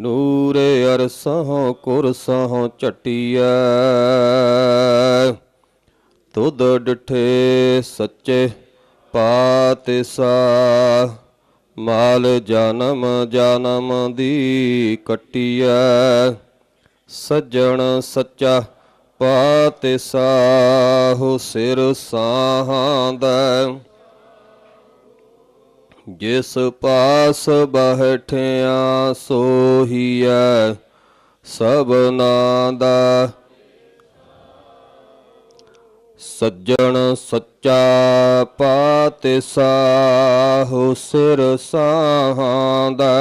ਨੂਰੇ ਅਰਸਹੁ ਕੁਰਸਹੁ ਚਟਿਐ ਤੁਧ ਡਿਠੇ ਸੱਚੇ ਪਾਤਿਸਾ ਮਾਲ ਜਨਮ ਜਨਮ ਦੀ ਕਟਿਐ। ਸੱਜਣ ਸੱਚਾ ਪਾਤਿਸਾ ਹੋ ਸਿਰ ਸਾਹਾਂਦਾ ਜਿਸ ਪਾਸ ਬਹਿਠਿਆ ਸੋਹੀਐ ਸਭਨਾ ਦਾ ਸੱਜਣ ਸੱਚਾ ਪਾਤਿਸਾ ਹੋ ਸਿਰ ਸਾਹਾਂਦਾ।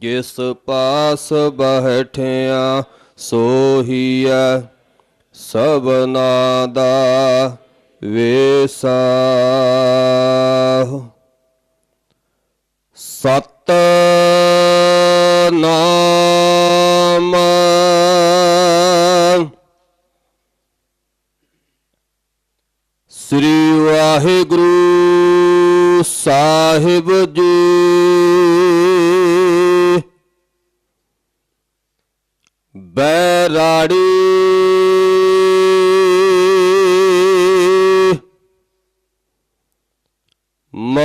ਜਿਸ ਪਾਸ ਬਹਿਠਿਆ ਸੋਹੀਐ ਸਭਨਾ ਦਾ ਵੇਸਾ ਸਤ ਨਾਮ ਸ੍ਰੀ ਵਾਹਿਗੁਰੂ ਸਾਹਿਬ ਜੀ। ਬੈਰਾੜੀ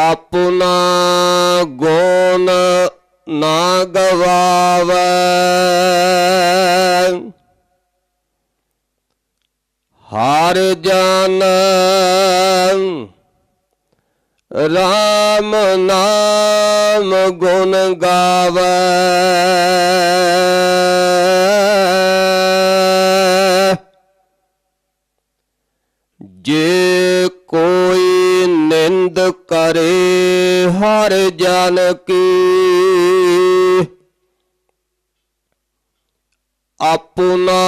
ਆਪਣਾ ਗੁਣ ਨਾ ਗਵਾਵੇ। ਹਰ ਜਨ ਰਾਮ ਨਾਮ ਗੁਣ ਗਾਵੇ। ਜੇ ਕਰੇ ਹਰ ਜਨ ਕੀ। ਆਪਣਾ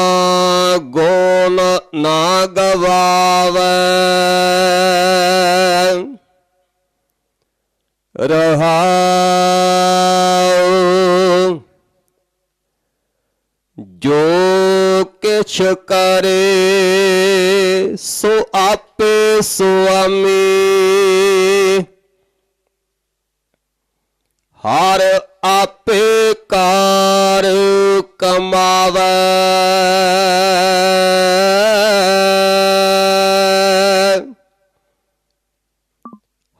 ਗੋਨ ਨਾ ਗਵਾਵੇ। ਰਹਾਉ ਜੋ ਕਿਛ ਕਰੇ, ਸੋ ਆਪੇ ਸੁਆਮੀ ਹਰ ਆਪੇ ਕਾਰ ਕਮਾਵੇ।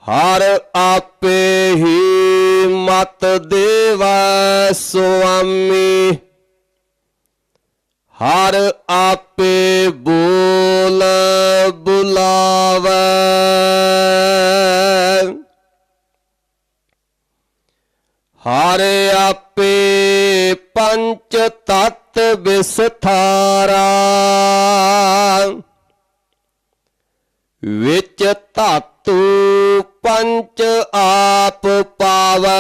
ਹਰ ਆਪੇ ਹੀ ਮਤ ਦੇਵੈ ਸੁਆਮੀ। ਹਰ ਆਪੇ ਬੋਲ ਬੁਲਾਵੇ। ਹਰ ਆਪੇ ਪੰਚ ਤਤ ਵਿਸਥਾਰਾ, ਵਿੱਚ ਧਾਤੂ ਪੰਚ ਆਪ ਪਾਵੈ।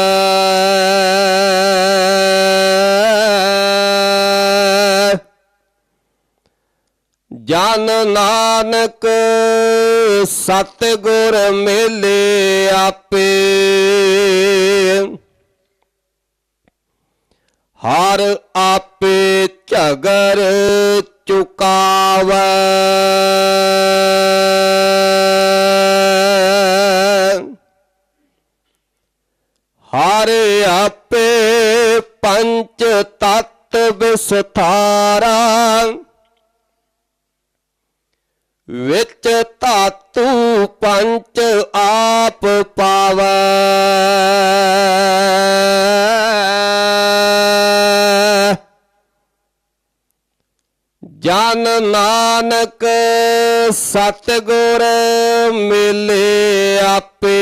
ਜਨ ਨਾਨਕ ਸਤਿਗੁਰ ਮੇਲੇ ਆਪੇ। ਹਰ ਆਪੇ ਝਗਰ ਚੁਕਾਵੈ। ਹਰ ਆਪੇ ਪੰਚ ਤਤ ਵਿਸਥਾਰਾ। ਵਿੱਚ ਧਾਤੂ ਪੰਚ ਆਪ ਪਾਵੈ। ਜਨ ਨਾਨਕ ਸਤਿਗੁਰ ਮਿਲੇ ਆਪੇ।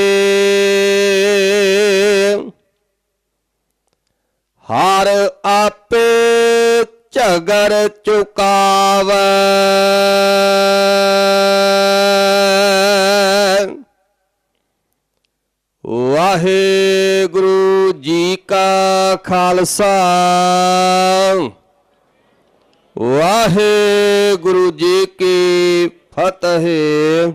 ਹਰ ਆਪੇ ਝਗਰ ਚੁਕਾਵੈ। ਵਾਹਿਗੁਰੂ ਜੀ ਕਾ ਖਾਲਸਾ। ਵਾਹਿਗੁਰੂ ਜੀ ਕੀ ਫਤਿਹ।